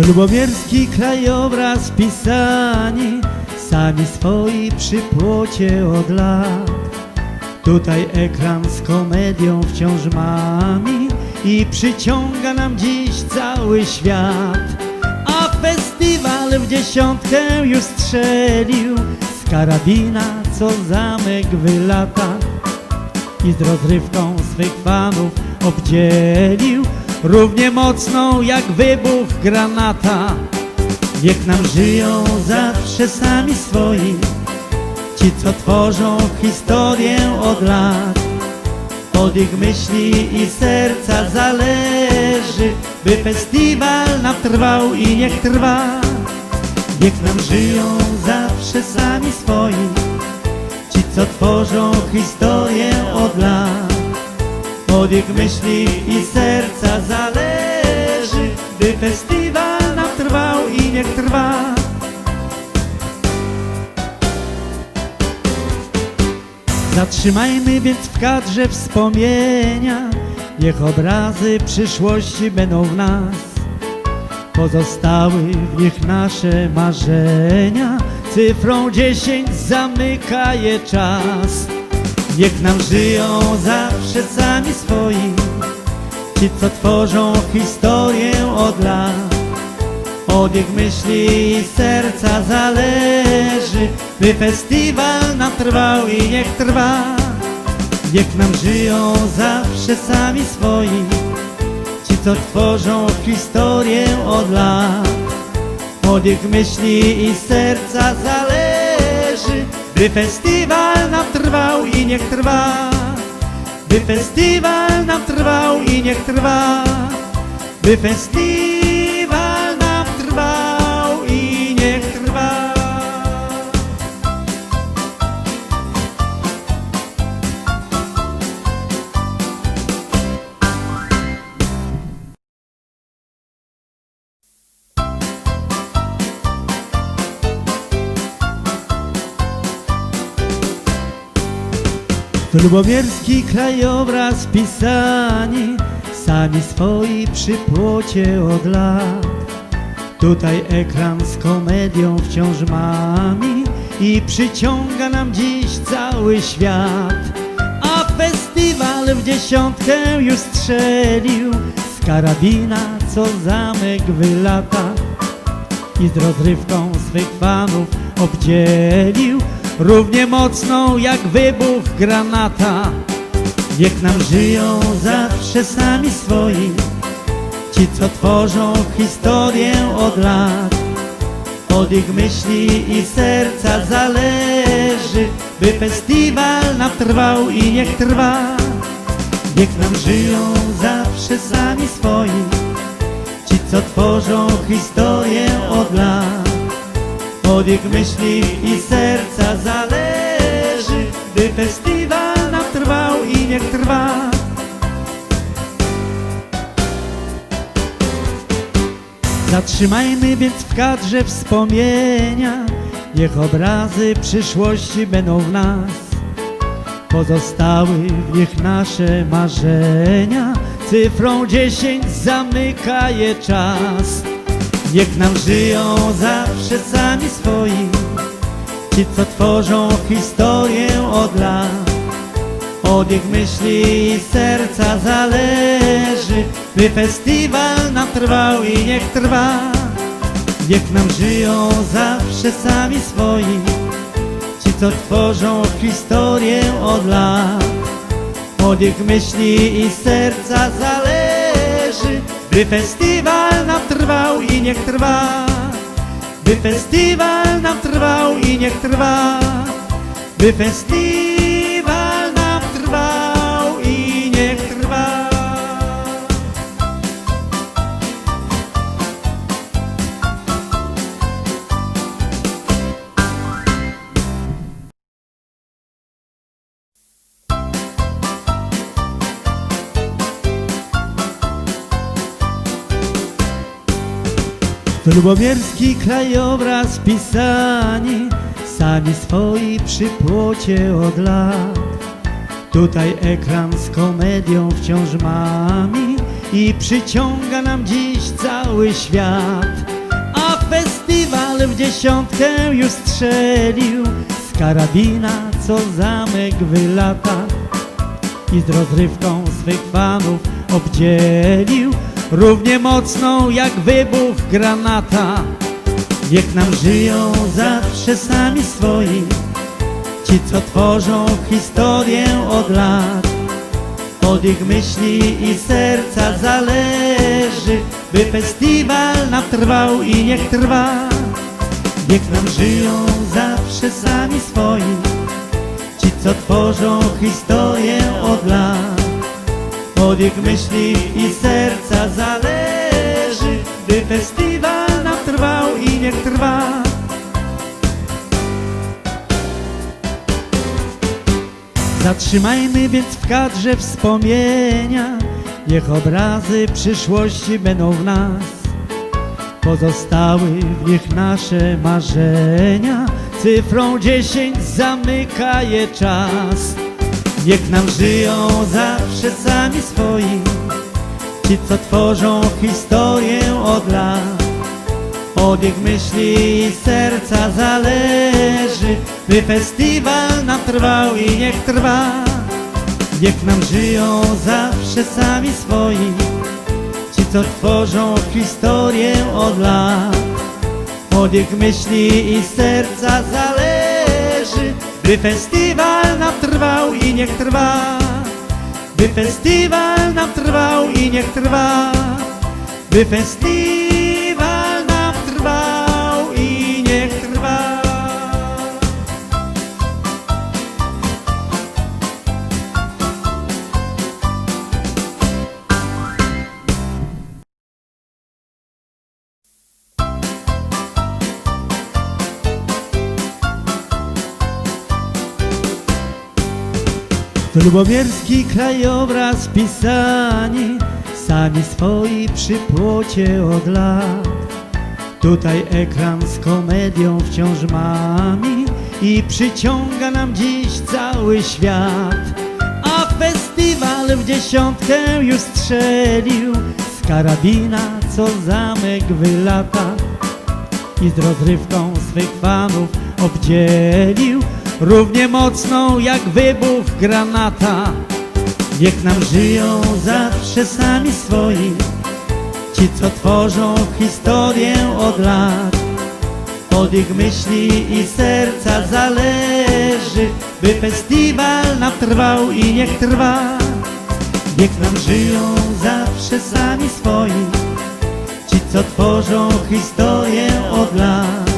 To lubomierski krajobraz pisani Sami swoi przy płocie od lat. Tutaj ekran z komedią wciąż mami I przyciąga nam dziś cały świat. A festiwal w dziesiątkę już strzelił Z karabina co zamek wylata i z rozrywką swych fanów obdzielił równie mocną jak wybuch granata. Niech nam żyją zawsze sami swoi, ci co tworzą historię od lat. Od ich myśli i serca zależy, by festiwal nam trwał i niech trwa. Niech nam żyją zawsze sami swoi, Ci, co tworzą historię od lat Od ich myśli i serca zależy By festiwal nam trwał i niech trwa. Zatrzymajmy więc w kadrze wspomnienia Niech obrazy przyszłości będą w nas. Pozostały w nich nasze marzenia Cyfrą dziesięć zamyka je czas Niech nam żyją zawsze sami swoi Ci, co tworzą historię od lat. Od ich myśli i serca zależy By festiwal nam trwał i niech trwa. Niech nam żyją zawsze sami swoi Ci, co tworzą historię od lat. Od ich myśli i serca zależy By festiwal nam trwał i niech trwa. By festiwal nam trwał i niech trwa. By festiwal To lubomierski krajobraz pisani Sami swoi przy płocie od lat. Tutaj ekran z komedią wciąż mami I przyciąga nam dziś cały świat. A festiwal w dziesiątkę już strzelił Z karabina co zamek wylata i z rozrywką swych fanów obdzielił równie mocną jak wybuch granata. Niech nam żyją zawsze sami swoi, ci co tworzą historię od lat. Od ich myśli i serca zależy, by festiwal nam trwał i niech trwa. Niech nam żyją zawsze sami swoi, Ci, co tworzą historię od lat Od ich myśli i serca zależy By festiwal nam trwał i niech trwa. Zatrzymajmy więc w kadrze wspomnienia Niech obrazy przyszłości będą w nas. Pozostały w nich nasze marzenia Cyfrą dziesięć zamyka je czas Niech nam żyją zawsze sami swoi Ci, co tworzą historię od lat. Od ich myśli i serca zależy By festiwal nam trwał i niech trwa. Niech nam żyją zawsze sami swoi Ci, co tworzą historię od lat. Od ich myśli i serca zależy By festiwal nam trwał i niech trwa. By festiwal nam trwał i niech trwa. By festiwal To lubomierski krajobraz pisani Sami swoi przy płocie od lat Tutaj ekran z komedią wciąż mami i przyciąga nam dziś cały świat. A festiwal w dziesiątkę już strzelił z karabina, co zamek wylata i z rozrywką swych fanów obdzielił równie mocną jak wybuch granata. Niech nam żyją zawsze sami swoi, ci co tworzą historię od lat. Od ich myśli i serca zależy, by festiwal nam trwał i niech trwa. Niech nam żyją zawsze sami swoi, ci co tworzą historię od lat. Od ich myśli i serca zależy, by festiwal nam trwał i niech trwa. Zatrzymajmy więc w kadrze wspomnienia, niech obrazy przyszłości będą w nas. Pozostały w nich nasze marzenia, cyfrą dziesięć zamyka je czas. Niech nam żyją zawsze sami swoi, ci co tworzą historię od lat. Od ich myśli i serca zależy, by festiwal nam trwał i niech trwa. Niech nam żyją zawsze sami swoi, ci co tworzą historię od lat. Od ich myśli i serca zależy, by festiwal nam trwał i niech trwa. By festiwal nam trwał i niech trwa. By festiwal To lubomierski krajobraz pisani Sami swoi przy płocie od lat. Tutaj ekran z komedią wciąż mami I przyciąga nam dziś cały świat. A festiwal w dziesiątkę już strzelił Z karabina co zamek wylata. I z rozrywką swych fanów obdzielił równie mocną jak wybuch granata. Niech nam żyją zawsze sami swoi, ci co tworzą historię od lat. Od ich myśli i serca zależy, by festiwal nam trwał i niech trwa. Niech nam żyją zawsze sami swoi, Ci, co tworzą historię od lat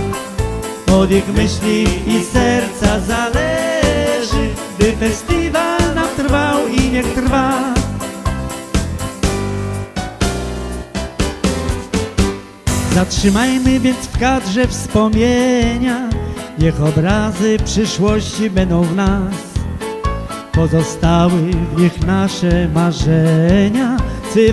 Od ich myśli i serca zależy By festiwal nam trwał i niech trwa. Zatrzymajmy więc w kadrze wspomnienia Niech obrazy przyszłości będą w nas. Pozostały w nich nasze marzenia Cyfrą